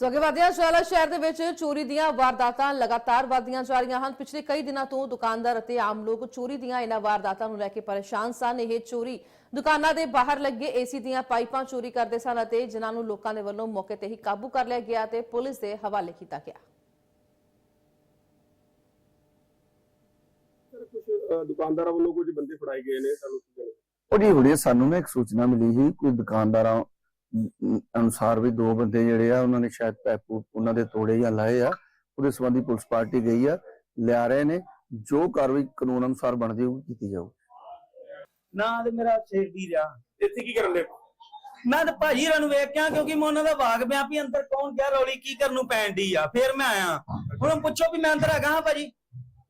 ਸੋ ਅੱਗੇ ਵਧਦੇ ਹਾਂ ਸ਼ਾਲਾ ਸ਼ਹਿਰ ਦੇ ਵਿੱਚ ਚੋਰੀ ਦੀਆਂ ਵਾਰਦਾਤਾਂ ਲਗਾਤਾਰ ਵਧਦੀਆਂ ਜਾ ਰਹੀਆਂ ਹਨ। ਪਿਛਲੇ ਕਈ ਦਿਨਾਂ ਤੋਂ ਦੁਕਾਨਦਾਰ ਅਤੇ ਆਮ ਲੋਕ ਚੋਰੀ ਦੀਆਂ ਇਹਨਾਂ ਵਾਰਦਾਤਾਂ ਨੂੰ ਲੈ ਕੇ ਪਰੇਸ਼ਾਨ ਸਨ। ਇਹ ਚੋਰੀ ਦੁਕਾਨਾਂ ਦੇ ਬਾਹਰ ਲੱਗੇ ਏਸੀ ਦੀਆਂ ਪਾਈਪਾਂ ਚੋਰੀ ਕਰਦੇ ਸਨ ਅਤੇ ਜਿਨ੍ਹਾਂ ਨੂੰ ਲੋਕਾਂ ਦੇ ਵੱਲੋਂ ਮੌਕੇ ਤੇ ਹੀ ਕਾਬੂ ਕਰ ਲਿਆ ਗਿਆ ਤੇ ਪੁਲਿਸ ਦੇ ਹਵਾਲੇ ਕੀਤਾ ਗਿਆ। ਕੁਝ ਦੁਕਾਨਦਾਰਾਂ ਵੱਲੋਂ ਕੁਝ ਬੰਦੇ ਫੜਾਏ ਗਏ ਨੇ? ਕਹਿਣਾ ਉਹ ਜੀ ਹੁਣੇ ਸਾਨੂੰ ਨਾ ਇੱਕ ਸੂਚਨਾ ਮਿਲੀ ਸੀ ਕੋਈ ਦੁਕਾਨਦਾਰਾਂ ਅਨੁਸਾਰ ਵੀ ਦੋ ਬੰਦੇ ਜਿਹੜੇ ਆ ਉਹਨਾਂ ਨੇ ਸ਼ਾਇਦ ਪੈਪ ਉਹਨਾਂ ਦੇ ਤੋੜੇ ਜਾਂ ਲਾਏ ਆ ਉਹਦੇ ਸੰਬੰਧੀ ਪੁਲਿਸ ਪਾਰਟੀ ਗਈ ਆ ਲਿਆ ਰਹੇ ਨੇ ਜੋ ਕਾਰਵਾਈ ਕਾਨੂੰਨ ਅਨੁਸਾਰ ਬਣਦੀ ਉਹ ਕੀਤੀ ਜਾਊ। ਨਾ ਤੇ ਮੇਰਾ ਸਿਰ ਰਿਹਾ। ਇੱਥੇ ਕੀ ਕਰਨ ਦੇ ਮੈਂ ਤੇ ਭਾਜੀ ਰਾਂ ਨੂੰ ਵੇਖ ਕਿਆ ਕਿਉਂਕਿ ਮੈਂ ਉਹਨਾਂ ਦਾ ਵਾਗ ਪਿਆ ਵੀ ਅੰਦਰ ਕੌਣ ਗਿਆ ਰੌਲੀ ਕੀ ਕਰਨ ਨੂੰ ਪੈਣ ਦੀ ਆ। ਫਿਰ ਮੈਂ ਆਇਆ। ਹੁਣ ਪੁੱਛੋ ਵੀ ਮੈਂ ਅੰਦਰ ਹੈਗਾ ਹਾਂ ਭਾਜੀ?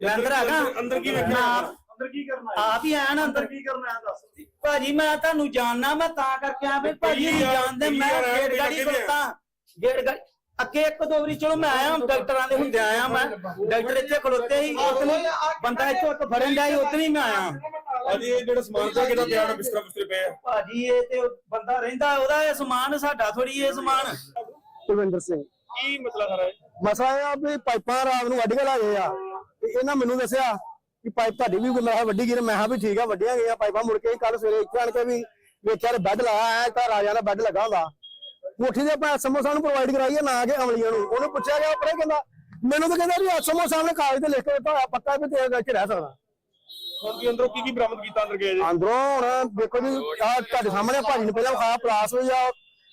ਮੈਂ ਅੰਦਰ ਹੈਗਾ ਅੰਦਰ ਕੀ ਵੇਖਿਆ? ਅੰਦਰ ਕੀ ਕਰਨਾ ਆਪ ਹੀ ਆਇਆ ਨਾ ਅੰਦਰ ਕੀ ਕਰਨਾ ਹੈ ਦੱਸ। ਭਾਜੀ ਮੈਂ ਤੁਹਾਨੂੰ ਜਾਣਨਾ ਮੈਂ ਤਾਂ ਕਰਕੇ ਆ ਵੀ ਭਾਜੀ ਨਹੀਂ ਜਾਣਦੇ ਮੈਂ ਗੇਟ ਗਾੜੀ ਖਲੋਤਾ। ਗੇਟ ਗਾੜੀ ਅੱਗੇ ਇੱਕ ਦੋ ਵਾਰੀ ਚਲੋ ਮੈਂ ਆਇਆ ਡਾਕਟਰਾਂ ਦੇ ਹੁੰਦੇ ਆਇਆ ਮੈਂ। ਡਾਕਟਰ ਇੱਥੇ ਖਲੋਤੇ ਸੀ ਉਤਨੀ ਬੰਦਾ ਇੱਥੋਂ ਇੱਕ ਫੜਨ ਸੀ ਉਤਨੀ ਮੈਂ ਆਇਆ। ਅਜੀ ਇਹ ਜਿਹੜਾ ਸਮਾਨ ਪਿਆ ਕਿਹਦਾ ਪਿਆ ਬਿਸਤਰਾ ਬਿਸਤਰੇ ਪਏ ਆ। ਭਾਜੀ ਇਹ ਤੇ ਬੰਦਾ ਰਹਿੰਦਾ ਉਹਦਾ ਇਹ ਸਮਾਨ ਸਾਡਾ ਥੋੜੀ ਇਹ ਸਮਾਨ। ਕੁਲਵਿੰਦਰ ਸਿੰਘ। ਕੀ ਮਸਲਾ ਸਾਰਾ ਹੈ ਮਸਲਾ ਇਹ ਆ ਵੀ ਪਾਈਪਾਂ ਰਾਤ ਨੂੰ ਵੱਢ ਕੇ ਲਾ ਗਏ ਆ। ਤੇ ਇਹਨਾਂ ਮੈਨੂੰ ਦੱਸਿਆ ਕਿ ਪਾਈਪ ਤੁਹਾਡੀ ਵੀ ਮੈਂ ਵੱਡੀ ਨੇ ਮੈਂ ਕਿਹਾ ਵੀ ਠੀਕ ਆ ਵੱਡੀਆਂ ਗਈਆਂ ਪਾਈਪਾਂ ਮੁੜ ਕੇ ਕੱਲ ਸਵੇਰੇ ਇੱਥੇ ਆਣ ਕੇ ਵੀ ਵੇਖਿਆ ਤੇ ਬੈੱਡ ਲਾਇਆ ਐ ਤਾਂ ਰਾਜਾ ਦਾ ਬੈੱਡ ਲੱਗਾ ਹੁੰਦਾ। ਕੋਠੀ ਦੇ ਆਪਾਂ ਐਸਐਮਓ ਸਾਹਿਬ ਨੂੰ ਪ੍ਰੋਵਾਈਡ ਕਰਾਈ ਆ ਨਾ ਕਿ ਅਮਲੀਆਂ ਨੂੰ। ਉਹਨੂੰ ਪੁੱਛਿਆ ਗਿਆ ਪਰੇ ਕਹਿੰਦਾ ਮੈਨੂੰ ਤਾਂ ਕਹਿੰਦਾ ਵੀ ਐਸਐਮਓ ਸਾਹਿਬ ਨੇ ਕਾਗਜ਼ ਤੇ ਲਿਖ ਕੇ ਦਿੱਤਾ ਪੱਕਾ ਵੀ ਤੇਰੇ ਵਿੱਚ ਰਹਿ ਸਕਦਾ। ਅੰਦਰੋਂ ਕੀ ਕੀ ਬਰਾਮਦ ਕੀਤਾ ਅੰਦਰ ਗਏ ਜੀ? ਅੰਦਰੋਂ ਹੁਣ ਦੇਖੋ ਜੀ ਆ ਤੁਹਾਡੇ ਸਾਹਮਣੇ ਭਾਜੀ ਨੇ ਪਹਿਲਾਂ ਵਿਖਾਇਆ ਪਲਾਸ ਹੋਈ ਆ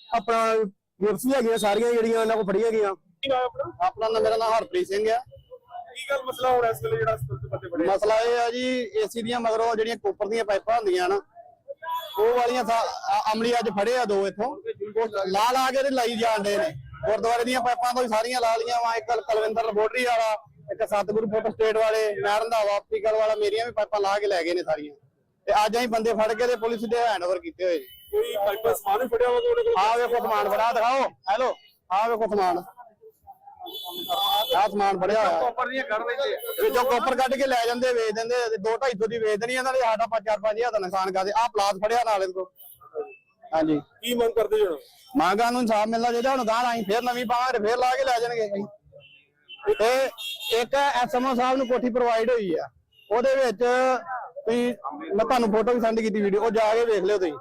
ਆਪਣਾ ਵੀ ਹੈਗੀਆਂ ਸਾਰੀਆਂ ਜਿਹੜੀਆਂ ਇਹਨਾਂ ਕੋਲ ਫੜੀਆਂ ਗਈਆਂ। ਕੀ ਨਾਮ ਹੈ ਆਪਣਾ? ਆਪਣਾ ਨਾਮ ਮੇਰਾ ਨਾਮ ਹਰਪ੍ਰੀਤ ਸਿੰਘ ਆ। ਕੀ ਗੱਲ ਮਸਲਾ ਹੋਣਾ ਇਸ ਵੇਲੇ ਜਿਹੜਾ ਇਸ ਤੋਂ ਬੰਦੇ ਆ? ਮਸਲਾ ਇਹ ਆ ਜੀ ਏਸੀ ਦੀਆਂ ਮਗਰੋਂ ਜਿਹੜੀਆਂ ਕੋਪਰ ਦੀਆਂ ਪਾਈਪਾਂ ਹੁੰਦੀਆਂ ਨਾ ਉਹ ਵਾਲੀਆਂ ਅਮਲੀ ਅੱਜ ਫੜੇ ਆ ਦੋ ਇੱਥੋਂ। ਲਾ ਲਾ ਕੇ ਤੇ ਲਾਈ ਜਾਂਦੇ ਨੇ। ਗੁਰਦੁਆਰੇ ਦੀਆਂ ਪਾਈਪਾਂ ਤੋਂ ਵੀ ਸਾਰੀਆਂ ਲਾ ਲੀਆਂ ਵਾ। ਇੱਕ ਕਲਵਿੰਦਰ ਲੈਬੋਰਟਰੀ ਵਾਲਾ ਇੱਕ ਸਤਿਗੁਰੂ ਫੋਟੋ ਸਟੇਟ ਵਾਲੇ ਮੈਂ ਰੰਧਾਵਾ ਆਪਟੀਕਲ ਵਾਲਾ ਮੇਰੀਆਂ ਵੀ ਪਾਈਪਾਂ ਲਾ ਕੇ ਲੈ ਗਏ ਨੇ ਸਾਰੀਆਂ। ਤੇ ਅੱਜ ਅਸੀਂ ਬੰਦੇ ਫੜ ਕੇ ਤੇ ਪੁਲਿਸ ਦੇ ਹੈਂਡਓਵਰ ਕੀਤੇ ਹੋਏ ਜੀ। ਕੋਈ ਪਾਈਪਾਂ ਸਮਾਨ ਵੀ ਫੜਿਆ ਹੋਵੇ ਉਹਦੇ ਕੋਲ? ਆਹ ਵੇਖੋ ਸਮਾਨ ਫੜਾ ਦਿਖਾਓ। ਹੈਲੋ ਆਹ ਵੇਖੋ ਸਮਾਨ। ਆਹ ਸਮਾਨ ਫੜਿਆ ਹੋਇਆ। ਕੋਪਰ ਦੀਆਂ ਕੱਢ ਰਹੇ ਵਿੱਚੋਂ ਕੋਪਰ ਕੱਢ ਕੇ ਲੈ ਜਾਂਦੇ ਵੇਚ ਦਿੰਦੇ। ਤੇ 2 250 ਦੀ ਵੇਚ ਦੇਣੀ ਇਹਨਾਂ ਨੇ ਸਾਡਾ 5 4 5000 ਦਾ ਨੁਕਸਾਨ ਕਰਦੇ। ਆਹ ਪਲਾਸ ਫੜਿਆ ਨਾਲ ਕੋਲ। ਹਾਂਜੀ। ਕੀ ਮੰਗ ਕਰਦੇ ਜਣ ਮੰਗਾਂ ਨੂੰ ਇਨਸਾਫ ਮਿਲਣਾ ਚਾਹੀਦਾ ਹੁਣ ਗਾਂ ਆਈ ਫੇਰ ਨਵੀਂ ਪਾਵਾਂਗੇ ਫੇਰ ਲਾ ਕੇ ਲੈ ਜਾਣਗੇ ਅਸੀਂ। ਤੇ ਇੱਕ ਐਸਐਮਓ ਸਾਹਿਬ ਨੂੰ ਕੋਠੀ ਪ੍ਰੋਵਾਈਡ ਹੋਈ ਆ। ਉਹਦੇ ਵਿੱਚ ਤੁਸੀਂ ਮੈਂ ਤੁਹਾਨੂੰ ਫੋਟੋ ਵੀ ਸੈਂਡ ਕੀਤੀ ਵੀਡੀਓ ਉਹ ਜਾ ਕੇ ਵੇਖ ਲਿਓ ਤੁਸੀਂ।